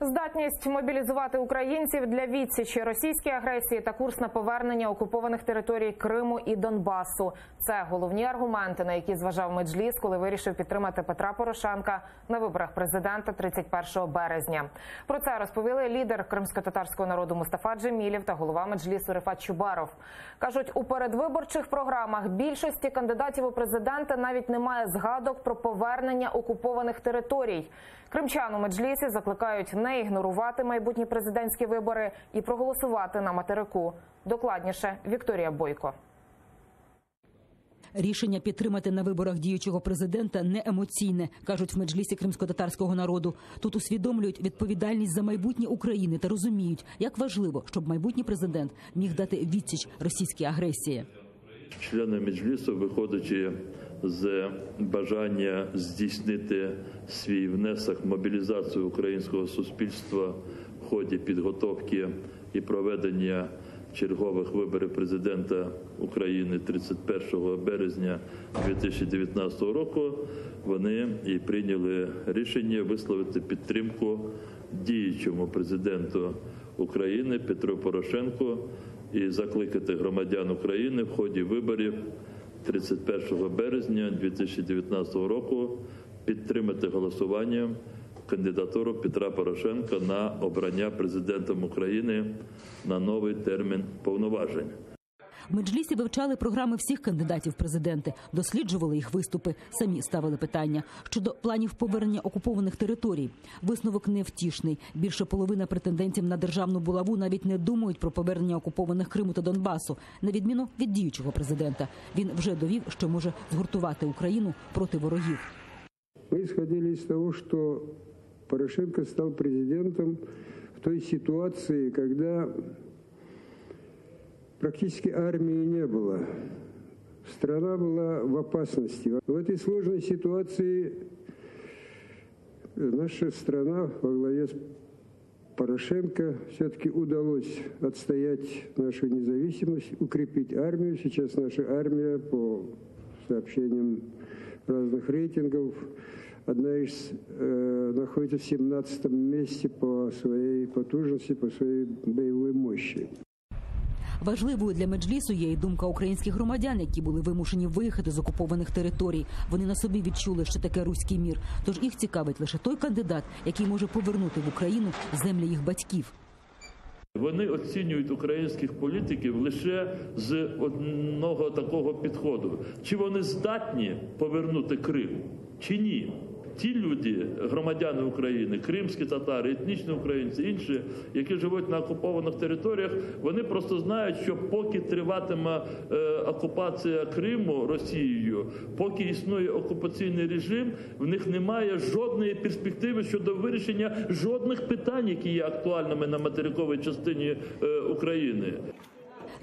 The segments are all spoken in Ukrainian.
Здатність мобілізувати українців для відсічі російській агресії та курс на повернення окупованих територій Криму і Донбасу це головні аргументи, на які зважав Меджліс, коли вирішив підтримати Петра Порошенка на виборах президента 31 березня. Про це розповіли лідер кримсько-татарського народу Мустафа Джемілів та голова Меджлісу Рифат Чубаров. кажуть, у передвиборчих програмах більшості кандидатів у президенти навіть немає згадок про повернення окупованих територій. Кримчан у Меджлісі закликають не ігнорувати майбутні президентські вибори і проголосувати на материку. Докладніше Вікторія Бойко. Рішення підтримати на виборах діючого президента не емоційне, кажуть в меджлісі кримсько-татарського народу. Тут усвідомлюють відповідальність за майбутнє України та розуміють, як важливо, щоб майбутній президент міг дати відсіч російській агресії. Члени Меджлісу, виходячи з бажання здійснити свій внесок мобілізацію українського суспільства в ході підготовки і проведення чергових виборів президента України 31 березня 2019 року, вони і прийняли рішення висловити підтримку діючому президенту України Петру Порошенку і закликати громадян України в ході виборів 31 березня 2019 року підтримати голосуванням кандидатуру Петра Порошенка на обрання президентом України на новий термін повноважень. Меджлісі вивчали програми всіх кандидатів в президенти, досліджували їх виступи, самі ставили питання щодо планів повернення окупованих територій. Висновок невтішний. Більше половина претендентів на державну булаву навіть не думають про повернення окупованих Криму та Донбасу, на відміну від діючого президента. Він вже довів, що може згуртувати Україну проти ворогів. Мы исходили из того, что Порошенко стал президентом в той ситуации, когда практически армии не было. Страна была в опасности. В этой сложной ситуации наша страна во главе с Порошенко все-таки удалось отстоять нашу независимость, укрепить армию. Сейчас наша армия, по сообщениям разных рейтингов, одна из э, находится в 17 месте по своей потужности, по своей боевой мощи. Важливою для меджлісу є і думка українських громадян, які були вимушені виїхати з окупованих територій. Вони на собі відчули, що таке руський мір. Тож їх цікавить лише той кандидат, який може повернути в Україну землі їх батьків. Вони оцінюють українських політиків лише з одного такого підходу: чи вони здатні повернути Крим, чи ні. Ті люди, громадяни України, кримські татари, етнічні українці, інші, які живуть на окупованих територіях, вони просто знають, що поки триватиме е, окупація Криму Росією, поки існує окупаційний режим, в них немає жодної перспективи щодо вирішення жодних питань, які є актуальними на материковій частині е, України.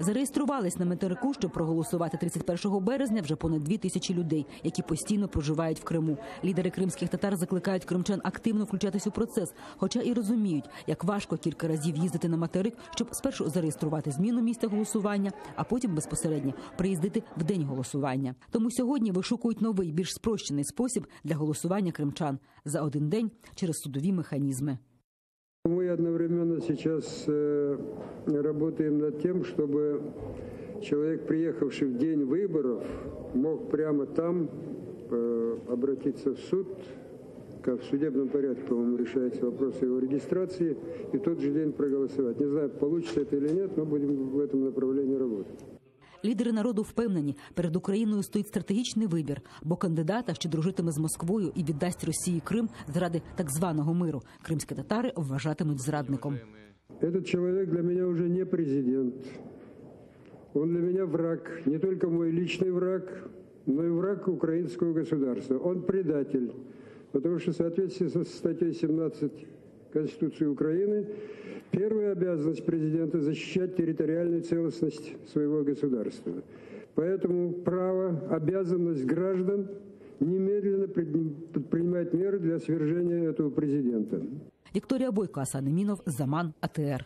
Зареєструвались на материку, щоб проголосувати 31 березня вже понад дві тисячі людей, які постійно проживають в Криму. Лідери кримських татар закликають кримчан активно включатись у процес, хоча і розуміють, як важко кілька разів їздити на материк, щоб спершу зареєструвати зміну місця голосування, а потім безпосередньо приїздити в день голосування. Тому сьогодні вишукують новий, більш спрощений спосіб для голосування кримчан за один день через судові механізми. Мы одновременно сейчас э, работаем над тем, чтобы человек, приехавший в день выборов, мог прямо там э, обратиться в суд, как в судебном порядке, по-моему, решается вопрос его регистрации, и в тот же день проголосовать. Не знаю, получится это или нет, но будем в этом направлении работать. Лідери народу впевнені, перед Україною стоїть стратегічний вибір, бо кандидата, що дружитиме з Москвою і віддасть Росії Крим заради так званого миру, кримські татари вважатимуть зрадником. Этот человек для меня уже не президент. Он для меня враг, не только мой личный враг, но и враг украинского государства. Он предатель, потому что в соответствии со статьей 17 Конституции Украины первая обязанность президента защищать территориальную целостность своего государства. Поэтому право, обязанность граждан немедленно предпринимать меры для свержения этого президента. Вікторія Бойко, Асан Емінов, Заман, АТР.